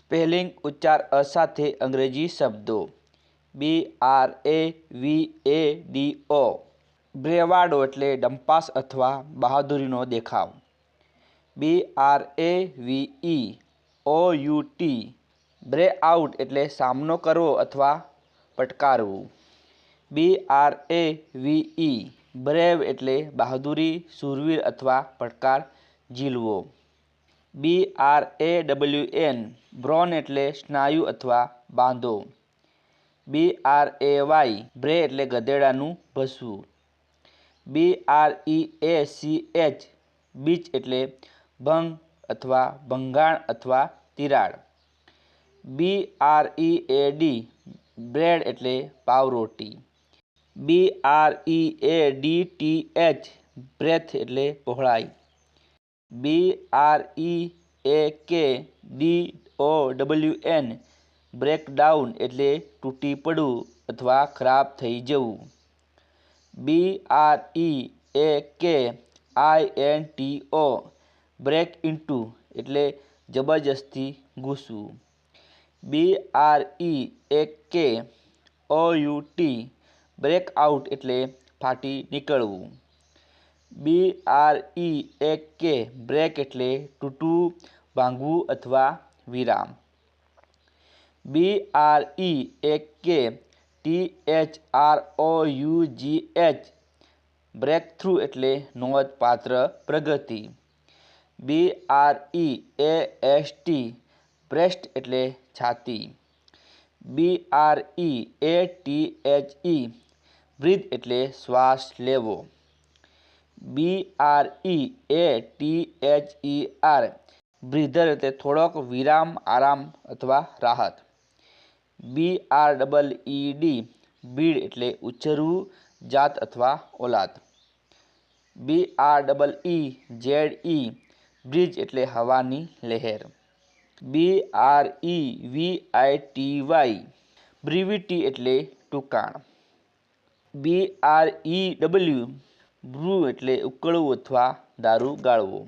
Spelling ઉચ્ચાર અ સાથે અંગ્રેજી શબ્દો. બી R A V A D O બ્રેવાડો એટલે ડંપાસ અથવા બહાદુરીનો દેખાવ. B R A V E O U T brave out એટલે સામનો કરવો અથવા પટકારવું. બી R A V E brave એટલે બહાદુરી, શૂરવીર અથવા પડકાર ઝીલવો. B R A W N brawn એટલે સ્નાયુ અથવા બાંધો. બી આર એ વાય બ્રે એટલે ગધેડાનું ભસવું. B R E A C H breach એટલે ભંગ અથવા ભંગાણ અથવા તિરાડ. B R E A D bread એટલે પાવરોટી. B R E A D T H breadth એટલે પહોળાઈ. B R E A K D O W N breakdown એટલે તૂટી પડવું અથવા ખરાબ થઈ જવું. બી R E A K I N T O break into એટલે જબરજસ્તી ઘૂસવું. B R E A K O U T break out એટલે ફાટી નીકળવું. બી આર ઈ એ કે બ્રેક એટલે તૂટવું ભાંગવું અથવા વિરામ બી R E A K T H R O U G H breakthrough એટલે નોંધપાત્ર પ્રગતિ B R E A S T breast એટલે છાતી B R E A T H E breathe એટલે શ્વાસ લેવો B R E A T H E R breather એટલે થોડોક વિરામ આરામ અથવા રાહત B R double E D breed એટલે ઉછરવું જાત અથવા ઓલાદ B R double E Z E breeze એટલે હવાની લહેર B R E V I T Y brevity એટલે ટૂંકાણ બી આર ઈ ડબલ્યુ brew એટલે ઉકળવું અથવા દારૂ ગાળવો.